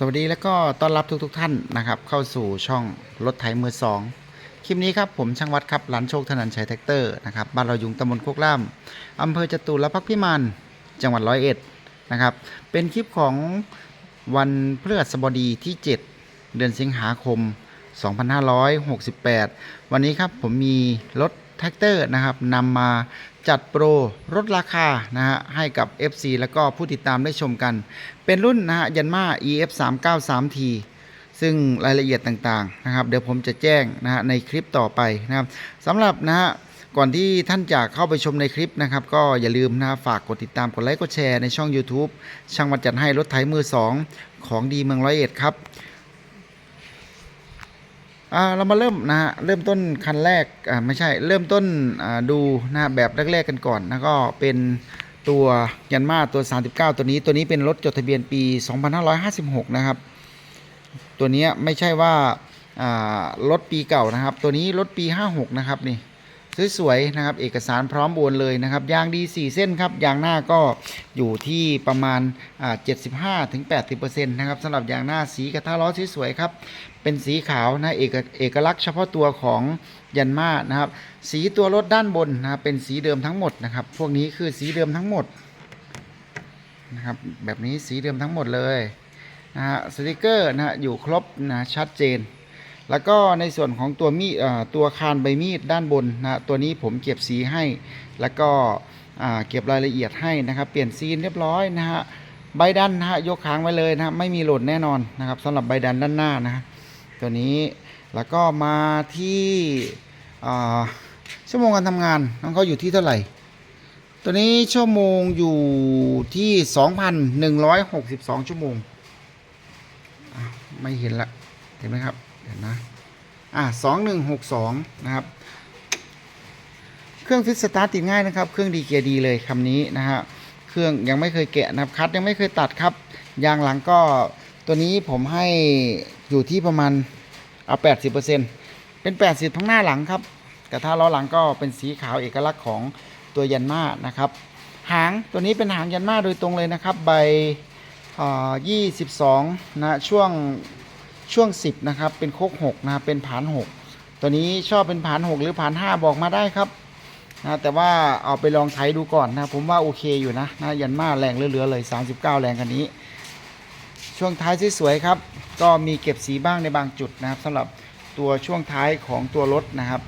สวัสดีแล้วก็ต้อนรับทุกๆทท่านนะครับ เข้าสู่ช่องรถไถมือสองคลิปนี้ครับผมช่างวัดครับหลานโชคธนันชัยแท็กเตอร์นะครับบ้านเรายุงตำบลโคกล่ามอำเภอจตุรพักษ์พิมานจังหวัดร้อยเอ็ดนะครับ เป็นคลิปของวันพฤหัสบดีที่ 7 เดือนสิงหาคม 2568 วันนี้ครับผมมีรถแท็กเตอร์นะครับนำมา จัดโปรลดราคานะฮะให้กับ FC แล้วก็ผู้ติดตามได้ชมกัน เป็นรุ่นนะฮะยันมา EF 3 9 3 T ซึ่งรายละเอียดต่างๆนะครับ เดี๋ยวผมจะแจ้งนะฮะในคลิปต่อไปนะครับสำหรับนะฮะก่อนที่ท่านจะเข้าไปชมในคลิปนะครับ ก็อย่าลืมนะฮะฝากกดติดตามกดไลค์กดแชร์ในช่อง YouTube ช่างวัดจัดให้รถไถมือ 2 ของดีเมืองร้อยเอ็ดครับ อ่าเรามาเริ่มนะฮะเริ่มต้นคันแรกอ่าไม่ใช่เริ่มต้นอ่าดูนะแบบแรกๆกันก่อนนะก็เป็นตัวยันมาตัว 39 ตัวนี้ตัวนี้เป็นรถจดทะเบียนปี 2556 นะครับ ตัวนี้ไม่ใช่ว่าอ่ารถปีเก่านะครับ ตัวนี้รถปี 56 นะครับนี่ สวยๆนะครับ เอกสารพร้อมโอนเลยนะครับ ยางดี 4 เส้นครับ ยางหน้าก็อยู่ที่ประมาณอ่า75ถึง80%นะครับสำหรับยางหน้าสีกระทะล้อสวยๆครับ เป็นสีขาวนะเอกเอกลักษณ์เฉพาะตัวของยันมานะครับ สีตัวรถด้านบนนะครับเป็นสีเดิมทั้งหมดนะครับ พวกนี้คือสีเดิมทั้งหมดนะครับ แบบนี้สีเดิมทั้งหมดเลยนะฮะสติกเกอร์นะฮะอยู่ครบนะชัดเจน แล้วก็ในส่วนของตัวมีดตัวคานใบมีดด้านบนนะฮะตัวนี้ผมเก็บสีให้ แล้วก็เก็บรายละเอียดให้นะครับ เปลี่ยนซีนเรียบร้อยนะฮะใบดันนะฮะยกค้างไว้เลยนะฮะไม่มีหล่นแน่นอนนะครับสำหรับใบดันด้านหน้านะตัวนี้แล้วก็มาที่ชั่วโมงการทำงานน้องเขาอยู่ที่เท่าไหร่ ตัวนี้ชั่วโมงอยู่ที่ 2,162 ชั่วโมงไม่เห็นละเห็นไหมครับ เห็นนะอะ2162นะครับ เครื่องฟิตสตาร์ทติดง่ายนะครับ เครื่องดีเกียร์ดีเลยคำนี้นะฮะเครื่องยังไม่เคยแกะนะครับคัดยังไม่เคยตัดครับยางหลังก็ตัวนี้ผมให้อยู่ที่ประมาณเอา80%เปอร์เซ็น80ทั้งหน้าหลังครับกระทะล้อหลังก็เป็นสีขาวเอกลักษณ์ของตัวยันมานะครับหางตัวนี้เป็นหางยันมาโดยตรงเลยนะครับใบเอ่สิบสอ22นะช่วง ช่วง 10 นะครับ เป็นโคก6นะครับเป็นผาน 6 ตัวนี้ชอบเป็นผาน 6 หรือผาน 5 บอกมาได้ครับนะแต่ว่าเอาไปลองใช้ดูก่อนนะ ผมว่าโอเคอยู่นะนะยันมาแรงเหลือๆเลย 39 แรงคันนี้ ช่วงท้ายสวยๆครับ ก็มีเก็บสีบ้างในบางจุดนะครับสำหรับตัวช่วงท้ายของตัวรถนะครับ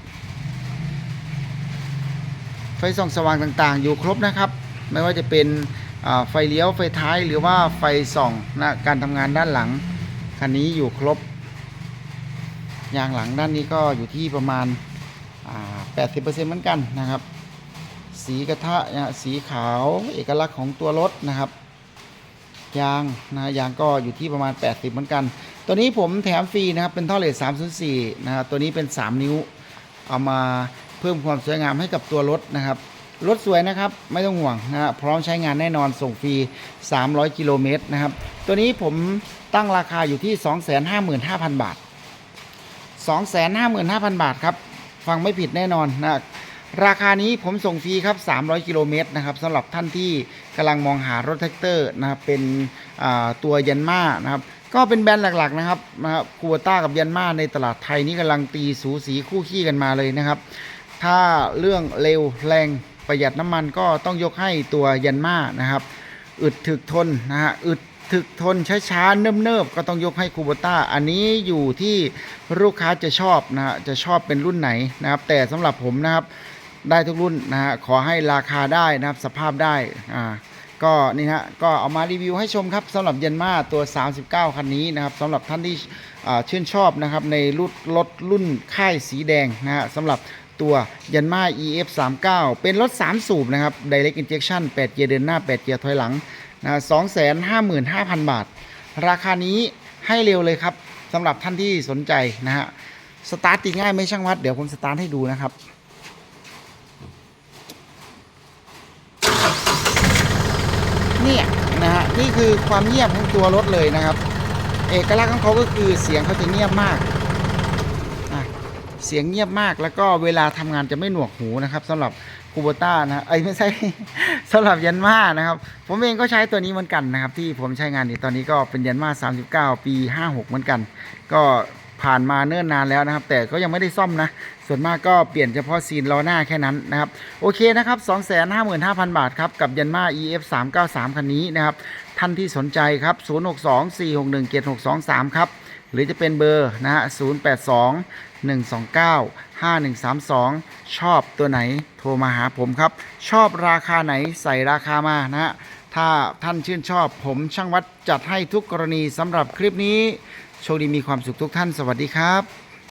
ไฟส่องสว่างต่างๆ อยู่ครบนะครับ ไม่ว่าจะเป็นไฟเลี้ยวไฟท้ายหรือว่าไฟส่องนะการทำงานด้านหลัง คันนี้อยู่ครบ ยางหลังด้านนี้ก็อยู่ที่ประมาณ80%เหมือนกันนะครับ สีกระทะนะสีขาวเอกลักษณ์ของตัวรถนะครับยางนะยางก็อยู่ที่ประมาณ 80 เหมือนกัน ตัวนี้ผมแถมฟรีนะครับ เป็นท่อเลส304นะครับตัวนี้เป็น 3 นิ้ว เอามาเพิ่มความสวยงามให้กับตัวรถนะครับ รถสวยนะครับ ไม่ต้องห่วงนะฮะพร้อมใช้งานแน่นอนส่งฟรี 300 กิโลเมตรนะครับ ตัวนี้ผมตั้งราคาอยู่ที่ 255,000 บาท 255,000 บาทครับ ฟังไม่ผิดแน่นอนนะ ราคานี้ผมส่งฟรีครับ 300 กิโลเมตรนะครับสำหรับท่านที่กำลังมองหารถแท็กเตอร์นะครับ เป็นตัวยันมานะครับ ก็เป็นแบรนด์หลักๆนะครับนะครับคูวต้ากับยันมาในตลาดไทยนี่กำลังตีสูสีคู่ขี้กันมาเลยนะครับ ถ้าเรื่องเร็วแรงประหยัดน้ำมันก็ต้องยกให้ตัวยันมานะครับ อึดถึกทนนะฮะ อึด ถึกทนช้าๆเนิบๆก็ต้องยกให้คูโบต้าอันนี้อยู่ที่ลูกค้าจะชอบนะฮะจะชอบเป็นรุ่นไหนนะครับ แต่สำหรับผมนะครับได้ทุกรุ่นนะฮะขอให้ราคาได้นะครับสภาพได้อ่าก็นี่ฮะก็เอามารีวิวให้ชมครับสำหรับยันมาตัว 39 คันนี้นะครับสำหรับท่านที่ชื่นชอบนะครับในรุ่นรถรุ่นค่ายสีแดงนะฮะสำหรับตัวยันมา EF 39 เป็นรถ 3 สูบนะครับ Direct Injection 8 เกียร์เดินหน้า 8 เกียร์ถอยหลัง นะ255,000บาท ราคานี้ให้เร็วเลยครับสำหรับท่านที่สนใจนะฮะสตาร์ทติดง่ายไม่ช่างวัด เดี๋ยวผมสตาร์ทให้ดูนะครับเนี่ยนะฮะนี่คือความเงียบของตัวรถเลยนะครับ เอกลักษณ์ของเขาก็คือเสียงเขาจะเงียบมาก เสียงเงียบมากแล้วก็เวลาทำงานจะไม่หนวกหูนะครับสำหรับคูโบต้านะไอ้ไม่ใช่สำหรับยันมานะครับ ผมเองก็ใช้ตัวนี้เหมือนกันนะครับ ที่ผมใช้งานอยู่ตอนนี้ก็เป็นยันมา39 ปี 56 เหมือนกัน ก็ผ่านมาเนิ่นนานแล้วนะครับ แต่ก็ยังไม่ได้ซ่อมนะ ส่วนมากก็เปลี่ยนเฉพาะซีนล้อหน้าแค่นั้นนะครับ โอเคนะครับ 255,000 บาทครับ กับยันมา EF 393คันนี้นะครับ ท่านที่สนใจครับ 0624617623 ครับ หรือจะเป็นเบอร์นะฮะ 082 129 5132 ชอบตัวไหนโทรมาหาผมครับ ชอบราคาไหนใส่ราคามานะฮะ ถ้าท่านชื่นชอบผมช่างวัดจัดให้ทุกกรณีสำหรับคลิปนี้ โชคดีมีความสุขทุกท่านสวัสดีครับ